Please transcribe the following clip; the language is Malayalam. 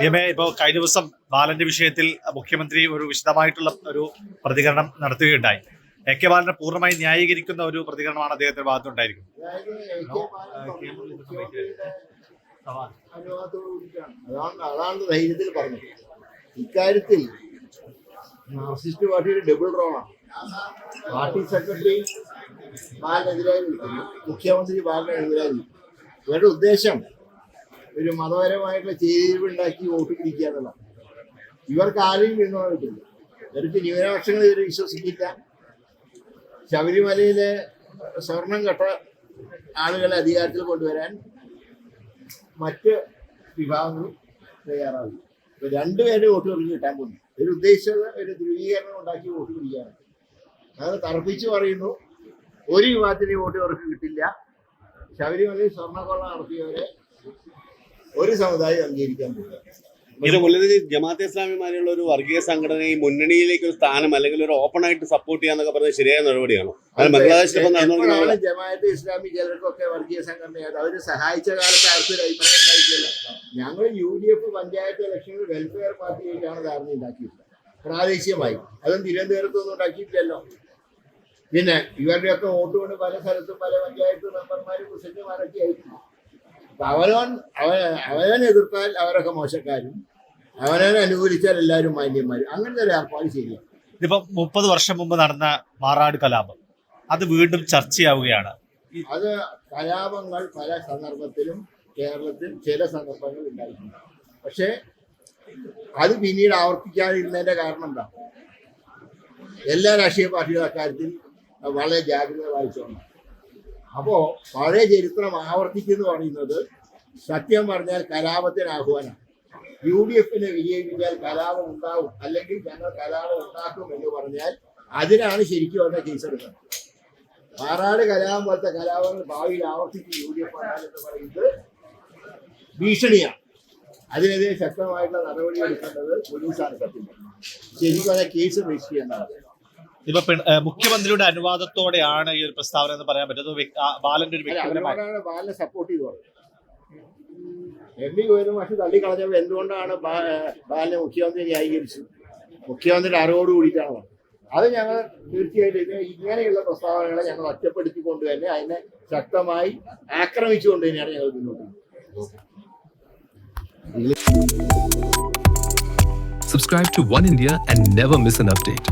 നിയമേ ഇപ്പോൾ കഴിഞ്ഞ ദിവസം ബാലന്റെ വിഷയത്തിൽ മുഖ്യമന്ത്രി ഒരു വിശദമായിട്ടുള്ള ഒരു പ്രതികരണം നടത്തുകയുണ്ടായി. എ കെ ബാലനെ പൂർണമായി ന്യായീകരിക്കുന്ന ഒരു പ്രതികരണമാണ് അദ്ദേഹത്തിന്റെ ഭാഗത്തുണ്ടായിരിക്കുന്നത് അതാണ് അതാണ് ധൈര്യത്തിൽ പറഞ്ഞത്. ഇക്കാര്യത്തിൽ മാർക്സിസ്റ്റ് പാർട്ടിയുടെ ഡബിൾ റോളാണ്. പാർട്ടി സെക്രട്ടറി ബാലനെതിരായി നിൽക്കുന്നു മുഖ്യമന്ത്രി ബാലനെതിരായി നിൽക്കുന്നു. ഇവരുടെ ഉദ്ദേശം ഒരു മതപരമായിട്ടുള്ള ചേരിവുണ്ടാക്കി വോട്ട് പിടിക്കുക എന്നുള്ളതാണ് ഇവർക്ക് ആരെയും കിട്ടില്ല. ഇവർക്ക് ന്യൂനപക്ഷങ്ങൾ ഇവർ വിശ്വസിക്കില്ല ശബരിമലയിലെ സ്വർണം കെട്ട ആളുകളെ അധികാരത്തിൽ കൊണ്ടുവരാൻ മറ്റ് വിഭാഗങ്ങളും തയ്യാറാകും. ഇപ്പൊ രണ്ടുപേരുടെ വോട്ട് അവർക്ക് കിട്ടാൻ പോകുന്നു. ഒരു ഉദ്ദേശിച്ചത് ഒരു ധ്രുവീകരണം ഉണ്ടാക്കി വോട്ട് പിടിക്കുകയാണ്. അത് തറപ്പിച്ച് പറയുന്നു. ഒരു വിഭാഗത്തിന്റെ വോട്ട് അവർക്ക് കിട്ടില്ല. ശബരിമലയിൽ സ്വർണക്കൊള്ള നടത്തിയവരെ ഒരു സമുദായം അംഗീകരിക്കാൻ പോകുന്നത് മുല്ലനബി ജമാഅത്തെ ഇസ്ലാമിമാരുള്ള ഒരു വർഗീയ സംഘടന ഈ മുന്നണിയിലേക്ക് ഒരു സ്ഥാനം അല്ലെങ്കിൽ ഒരു ഓപ്പൺ ആയിട്ട് സപ്പോർട്ട് ചെയ്യാന്നൊക്കെ പറഞ്ഞ ശരിയായ നടപടിയാണോ? അത് ബംഗ്ലാദേശിൽ ഇപ്പം നടന്നുകൊണ്ടിരിക്കുന്ന എപ്പോഴാണ് ജമാഅത്ത് ഇസ്ലാമി ചിലർക്കൊക്കെ വർഗീയ സംഘടനയാണ് അവർ സഹായിച്ച കാലത്ത് ആർക്കും ഒരു അഭിപ്രായം ഉണ്ടായിട്ടില്ല. ഞങ്ങൾ യു ഡി എഫ് പഞ്ചായത്ത് ഇലക്ഷനിൽ വെൽഫെയർ പാർട്ടിയിലേക്കാണ് ധാരണ ഉണ്ടാക്കിയിട്ടുള്ളത്. പ്രാദേശികമായി. അതും തിരുവനന്തപുരത്തൊന്നും ഉണ്ടാക്കിയിട്ടില്ലല്ലോ. പിന്നെ ഇവരുടെയൊക്കെ വോട്ട് കൊണ്ട് പല സ്ഥലത്തും പല പഞ്ചായത്ത് മെമ്പർമാരും പ്രസിഡന്റുമാരൊക്കെ ആയിട്ടുണ്ട് അവനവൻ അവൻ അവനെ എതിർത്താൽ അവരൊക്കെ മോശക്കാരും. അവനവൻ അനുകൂലിച്ചാൽ എല്ലാവരും മാന്യന്മാരും. അങ്ങനത്തെ ഒരു ഏർപ്പാട് ശരിയാണ് ഇതിപ്പോ മുപ്പത് വർഷം മുമ്പ് നടന്ന മാറാട് കലാപം. അത് വീണ്ടും ചർച്ചയാവുകയാണ്. അത് കലാപങ്ങൾ പല സന്ദർഭത്തിലും കേരളത്തിൽ ചില സന്ദർഭങ്ങൾ ഉണ്ടായിട്ടുണ്ട്. പക്ഷേ അത് പിന്നീട് ആവർത്തിക്കാതിരുന്നതിന്റെ കാരണം എന്താ? എല്ലാ രാഷ്ട്രീയ പാർട്ടികളും അക്കാര്യത്തിൽ വളരെ ജാഗ്രത പാലിച്ചോണം അപ്പോ പഴയ ചരിത്രം ആവർത്തിക്കുന്നു പറയുന്നത് സത്യം പറഞ്ഞാൽ കലാപത്തിന് ആഹ്വാനം യു ഡി എഫിനെ വിജയിപ്പിച്ചാൽ കലാപം ഉണ്ടാവും അല്ലെങ്കിൽ ഞങ്ങൾ കലാപം ഉണ്ടാക്കും എന്ന് പറഞ്ഞാൽ അതിനാണ് ശരിക്കും വന്ന കേസ് എടുക്കുന്നത്. പാറാട് കലാപം പോലത്തെ കലാപങ്ങൾ ഭാവിയിൽ ആവർത്തിച്ച് യു ഡി എഫ് എന്ന് പറയുന്നത് ഭീഷണിയാണ്. അതിനെതിരെ ശക്തമായിട്ടുള്ള നടപടി എടുക്കേണ്ടത് പോലീസാണ് സത്യം ശരിക്കും കേസ് രജിസ്റ്റർ ചെയ്യേണ്ടത് ഇപ്പൊ മുഖ്യമന്ത്രിയുടെ അനുവാദത്തോടെയാണ് ഈ ഒരു പ്രസ്താവന എന്ന് പറയാൻ പറ്റുന്നത്. ബാലന്റെ ഒരു വ്യക്തിപരമായ ബാലനെ സപ്പോർട്ട് ചെയ്തു എം പി ഒരു മാഷ് തള്ളിക്കളഞ്ഞപ്പോൾ എന്തുകൊണ്ടാണ് ബാലനെ മുഖ്യമന്ത്രി ന്യായീകരിച്ചത് മുഖ്യമന്ത്രിയുടെ അറിവോട് കൂടിയിട്ടാണ് അത് ഞങ്ങൾ തീർച്ചയായിട്ടും ഇങ്ങനെയുള്ള പ്രസ്താവനകളെ ഞങ്ങൾ ഒറ്റപ്പെടുത്തിക്കൊണ്ട് തന്നെ അതിനെ ശക്തമായി ആക്രമിച്ചുകൊണ്ട് തന്നെയാണ് ഞങ്ങൾ മുന്നോട്ട് പോകുന്നത്. Subscribe to One India and never miss an update.